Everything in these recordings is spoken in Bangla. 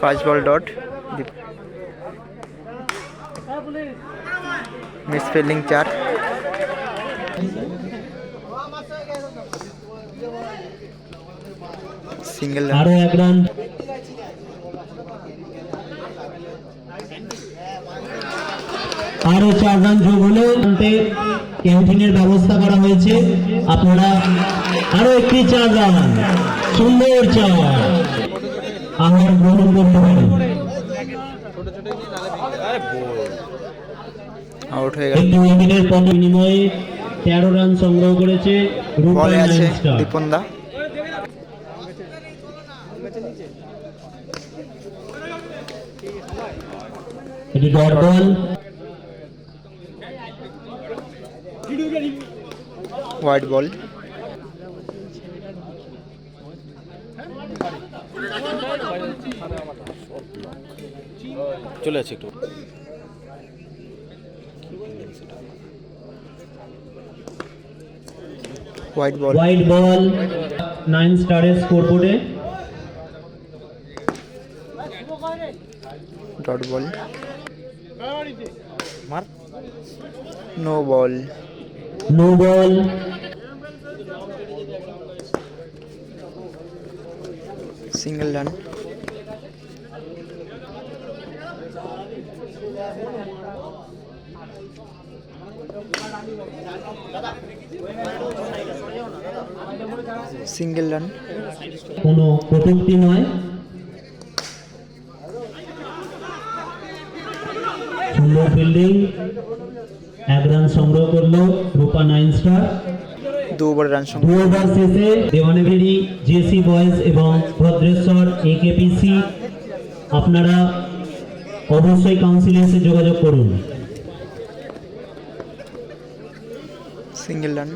পাঁচ বল ডট মিস ফিল্ডিং চার সিঙ্গেল আরও এক রান আরও চার রান যোগ হলো ক্যান্টিনের ব্যবস্থা করা হয়েছে। আপনারা আরও একটি চার রান সুন্দর আহার গ্রহণ করতে পারেন। আউট গেল। একটি উইকেটের পর বিনিময়ে তেরো রান সংগ্রহ করেছে এটি ডট বল হোয়াইট বল? চলে আছে একটু। White ball? White ball nine স্টারের স্কোরবোর্ডে। Dot ball. মার। No ball. No ball single run single run কোনো কটূক্তি নয়। সুন্দর ফিল্ডিং এক রান সংগ্রহ করল রূপা নাইন স্টার। দু ওভার রান দু ওভার শেষে দেওয়ানগিরি জেসি বয়েজ এবং ভদ্রেশ্বর একেপিসি। আপনারা অবশ্যই কাউন্সিলে এসে যোগাযোগ করুন। Single run.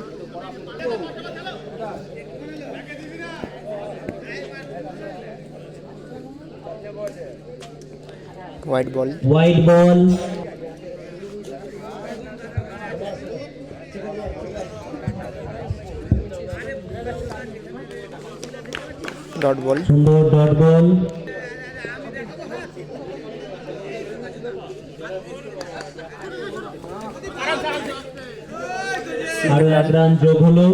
White ball. White ball. Dot ball. সুন্দর ডট বল। আরও এক রান যোগ হলো।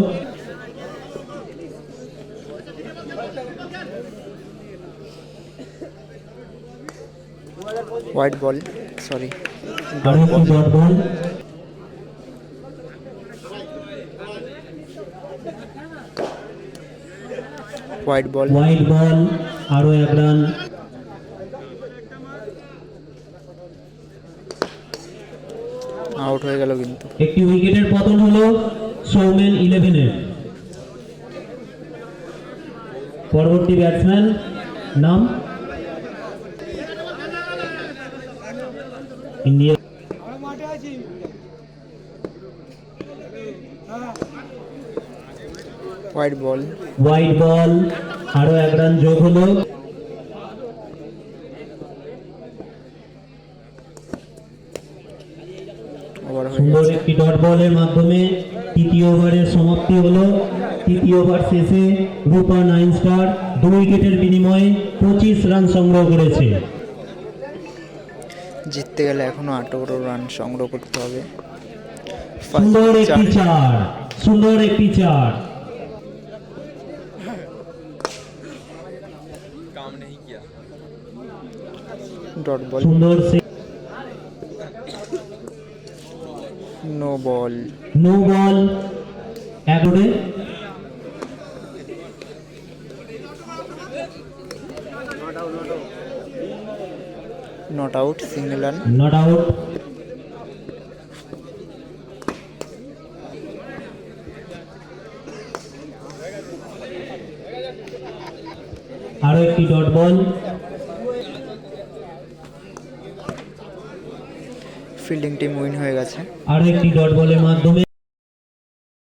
White ball sorry dot ball. White ball white ball আরও এক রান আউট হয়ে গেল কিন্তু। একটি উইকেটের পতন হলো সৌমেন ইলেভেনের পরবর্তী ব্যাটসম্যান নাম? India white ball white ball আরও এক রান যোগ হলো। সুন্দর একটি ডট বলের মাধ্যমে তৃতীয় ওভারের সমাপ্তি হলো। তৃতীয় ওভার শেষে রূপা নাইন স্টার দুই উইকেটের বিনিময়ে পঁচিশ রান সংগ্রহ করেছে। জিততে গেলে এখনও আঠারো রান সংগ্রহ করতে হবে। সুন্দর একটি চার সুন্দর একটি চার। ডট বল সুন্দর নো বল নো বল এগারো not out single run not out আরও একটি dot ball fielding team win হয়ে গেছে। আর একটি ডট বলের মাধ্যমে